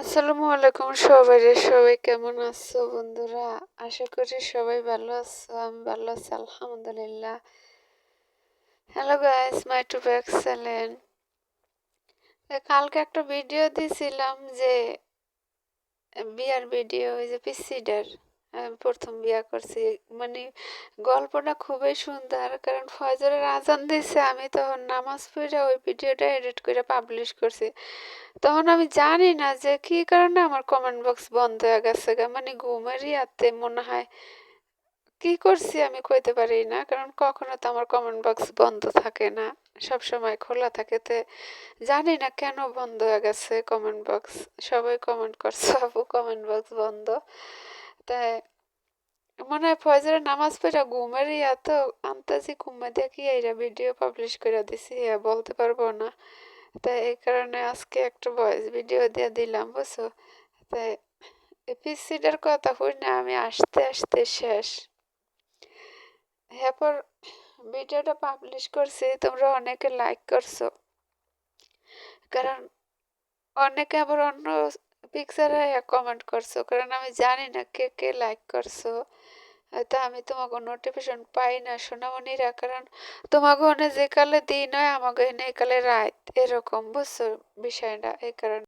আসসালামু আলাইকুম সবাই সবাই কেমন আছো বন্ধুরা? আশা করি সবাই ভালো আছো, আমি ভালো আছি, আলহামদুলিল্লাহ। Hello guys my to excellent কালকে একটা ভিডিও দিয়েছিলাম যে, বিয়ার ভিডিও ওই যে পিসিডার প্রথম বিয়া করছি। মানে গল্পটা খুবই সুন্দর, কারণ ফজরের আজান দিছে, আমি তখন নামাজ পড়ে ওই ভিডিওটা এডিট করে পাবলিশ করছি। তখন আমি জানি না যে কি কারণে আমার কমেন্ট বক্স বন্ধ হয়ে গেছে মানে ঘুমের ইয়াতে মনে হয় কি করছি আমি কইতে পারি না, কারণ কখনো তো আমার কমেন্ট বক্স বন্ধ থাকে না, সব সময় খোলা থাকে, তে জানি না কেন বন্ধ হয়ে গেছে কমেন্ট বক্স সবাই কমেন্ট করছে, আপু কমেন্ট বক্স বন্ধ। তাই। মনে হয় ফজরের নামাজ পড়া ঘুমের ইয়া তো আন্তাজি ঘুমা দিয়ে কি এইরা ভিডিও পাবলিশ করে দিছি বলতে পারব না। তাই এই কারণে আজকে একটা ভয়েস ভিডিও দিয়ে দিলাম, বুঝছ? তাই এপিসিডের কথা হই না আমি আসতে আসতে শেষ। এরপর ভিডিওটা পাবলিশ করছি, তোমরা অনেকে লাইক করছ। কারণ অনেকে আবার অন্য পিকচারে কমেন্ট করছ, কারণ আমি জানি না কে কে লাইক করছ। তা আমি তোমাকে নোটিফিকেশন পাই না, সোনামণিরা, কারণ তোমাকে ওখানে যে কালে দিন হয় আমাকে এনে কালে রাত, এরকম, বুঝছ বিষয়টা, এই কারণে।